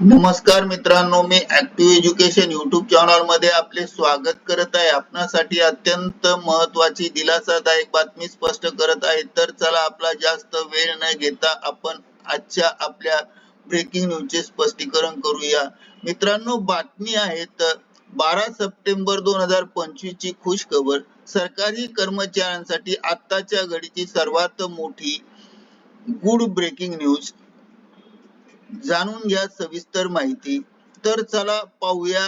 नमस्कार मित्रांनो मी ऍक्टिव्ह एज्युकेशन युट्यूब चॅनलमध्ये आपले स्वागत करत आहे. आपणासाठी अत्यंत महत्वाची दिलासादायक बातमी स्पष्ट करत आहे. तर चला आपला जास्त वेळ न घेता आपण आजच्या आपल्या ब्रेकिंग न्यूजचे स्पष्टीकरण करूया. मित्रांनो बातमी आहे तर बारा सप्टेंबर दोन हजार पंचवीस ची खुश खबर. सरकारी कर्मचाऱ्यांसाठी आत्ताच्या घडीची सर्वात मोठी गुड ब्रेकिंग न्यूज जाणून घ्या सविस्तर माहिती. तर चला पाहूया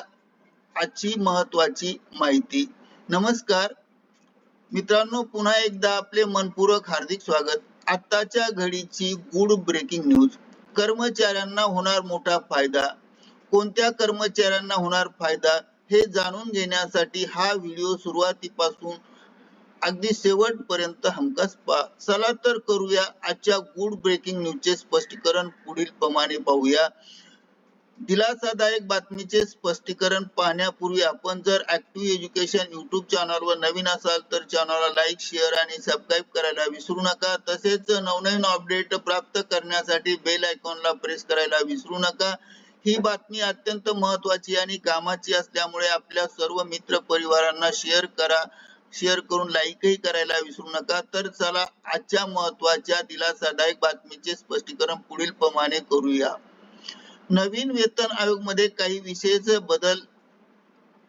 आजची महत्वाची माहिती. नमस्कार. मित्रांनो पुन्हा एकदा आपले मनपूर्वक हार्दिक स्वागत. आत्ताच्या घडीची गुड ब्रेकिंग न्यूज कर्मचाऱ्यांना होणार मोठा फायदा. कोणत्या कर्मचाऱ्यांना होणार फायदा हे जाणून घेण्यासाठी हा व्हिडिओ सुरुवातीपासून अगदी शेवटपर्यंत हमखास पहा चला तर करूया आजच्या गुड ब्रेकिंग न्यूजचे स्पष्टीकरण. पुढील प्रमाणे पाहूया. दिलासादायक बातमीचे स्पष्टीकरण पाहण्यापूर्वी आपण जर ऍक्टिव्ह एज्युकेशन युट्यूब चॅनलवर नवीन असाल तर चॅनलला लाईक शेअर आणि सबस्क्राईब करायला विसरू नका. तसेच नवनवीन अपडेट प्राप्त करण्यासाठी बेल आयकॉनला प्रेस करायला विसरू नका. ही बातमी अत्यंत महत्वाची आणि कामाची असल्यामुळे आपल्या सर्व मित्र परिवारांना शेअर करा. शेअर करून लाईकही करायला विसरू नका. तर चला आजच्या महत्त्वाच्या दिलासादायक बातमीचे स्पष्टीकरण पुढील प्रमाणे करूया. नवीन वेतन आयोगमध्ये काही विशेष बदल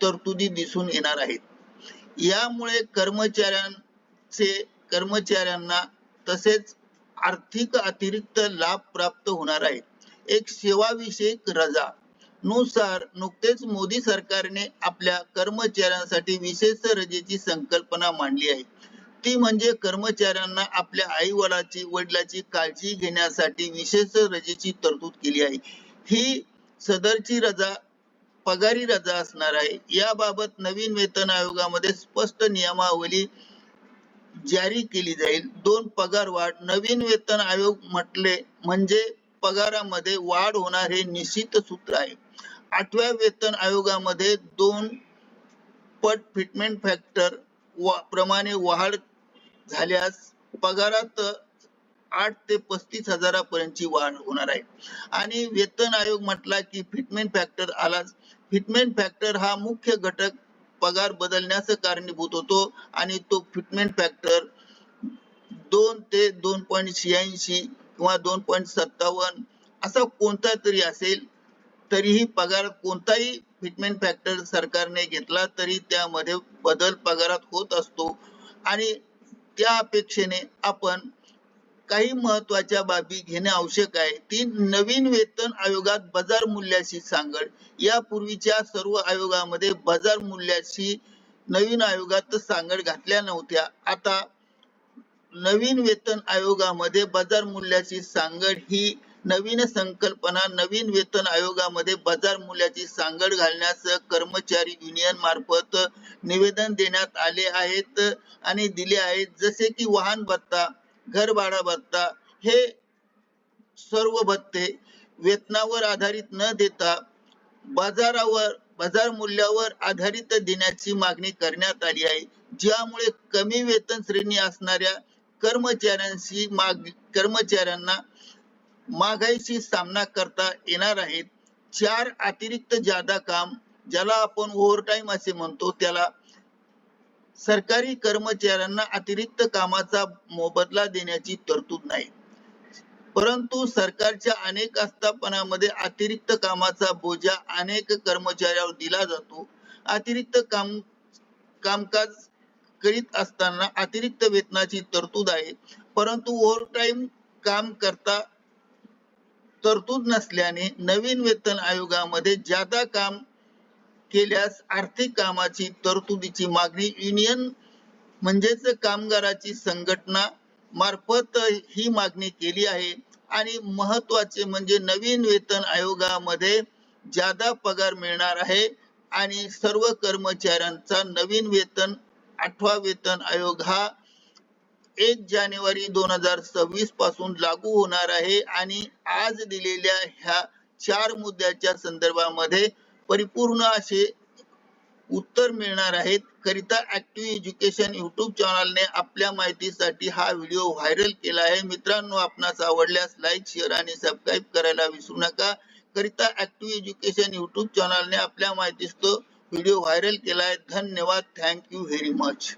तरतुदी दिसून येणार आहेत. यामुळे कर्मचाऱ्यांचे कर्मचाऱ्यांना तसेच आर्थिक अतिरिक्त लाभ प्राप्त होणार आहे एक सेवाविषयक रजा. नुसार नुकतेच मोदी सरकारने आपल्या कर्मचाऱ्यांसाठी विशेष रजेची संकल्पना मांडली आहे. ती म्हणजे कर्मचाऱ्यांना आपल्या आई वडिलाची वडिलाची काळजी घेण्यासाठी विशेष रजेची तरतूद केली आहे. ही सदरची रजा पगारी रजा असणार आहे. याबाबत नवीन वेतन आयोगामध्ये स्पष्ट नियमावली जारी केली जाईल. दोन पगार वाढ नवीन वेतन आयोग म्हटले म्हणजे पगारामध्ये वाढ होणार हे निश्चित सूत्र आहे. आठव्या वेतन आयोगामध्ये दोन पट फिटमेंट फॅक्टर प्रमाणे वाढ झाल्यास पगारात आठ ते पस्तीस हजारापर्यंतची वाढ होणार आहे. आणि वेतन आयोग म्हटला की फिटमेंट फॅक्टर आलाच. फिटमेंट फॅक्टर हा मुख्य घटक पगार बदलण्यास कारणीभूत होतो आणि तो फिटमेंट फॅक्टर दोन ते दोन पॉईंट शहाऐंशी किंवा दोन पॉईंट सत्तावन्न असा कोणता तरी असेल तरीही पगार कोणताही फिटमेंट फॅक्टर सरकारने घेतला तरी त्यामध्ये बदल पगारात होत असतो. आणि त्या अपेक्षेने आपण काही महत्त्वाच्या बाबी घेणे आवश्यक आहे. ती नवीन वेतन आयोगात बाजार मूल्याशी सांगड. यापूर्वीच्या सर्व आयोगामध्ये बाजार मूल्याशी नवीन आयोगात सांगड घातल्या नव्हत्या. आता नवीन वेतन आयोगामध्ये बाजार मूल्याची सांगड ही नवीन संकल्पना नवीन वेतन आयोगामध्ये बाजार मूल्याची सांगड घालण्यास कर्मचारी युनियन मार्फत निवेदन देण्यात आले आहेत आणि दिले आहेत. जसे की वाहन भत्ता घर भाडा भत्ता हे सर्व भत्ते वेतनावर आधारित न देता बाजारावर बाजार मूल्यावर आधारित देण्याची मागणी करण्यात आली आहे. ज्यामुळे कमी वेतन श्रेणी असणाऱ्या कर्मचाऱ्यांशी माग कर्मचाऱ्यांना महागाईशी सामना करता येणार आहेत. चार अतिरिक्त जादा काम ज्याला आपण ओव्हरटाईम असे म्हणतो त्याला सरकारी कर्मचाऱ्यांना अतिरिक्त कामाचा मोबदला देण्याची तरतूद नाही. परंतु सरकारच्या अनेक आस्थापनामध्ये अतिरिक्त कामाचा बोजा अनेक कर्मचाऱ्यावर दिला जातो. अतिरिक्त काम कामकाज करीत असताना अतिरिक्त वेतनाची तरतूद आहे. परंतु ओव्हरटाईम काम करता तरतूद नसल्याने नवीन वेतन आयोगामध्ये जादा काम केल्यास आर्थिक कामाची तरतुदीची मागणी युनियन म्हणजेच कामगाराची संघटना मार्फत ही मागणी केली आहे. आणि महत्त्वाचे म्हणजे नवीन वेतन आयोगामध्ये जादा पगार मिळणार आहे आणि सर्व कर्मचाऱ्यांचा नवीन वेतन आठवा वेतन आयोग हा एक जानेवारी दोन हजार सव्वीसपासून लागू होणार आहे आणि आज दिलेल्या ह्या चार मुद्द्याच्या संदर्भामध्ये परिपूर्ण असे उत्तर मिळणार आहेत. करिता ऍक्टिव्ह एज्युकेशन युट्यूब चॅनलने आपल्या माहितीसाठी हा व्हिडिओ व्हायरल केला आहे. मित्रांनो आपणास आवडल्यास लाईक शेअर आणि सबस्क्राईब करायला विसरू नका. करिता ऍक्टिव्ह एज्युकेशन युट्यूब चॅनलने आपल्या माहितीस्तव व्हिडिओ व्हायरल केलाय. धन्यवाद. Thank you very much.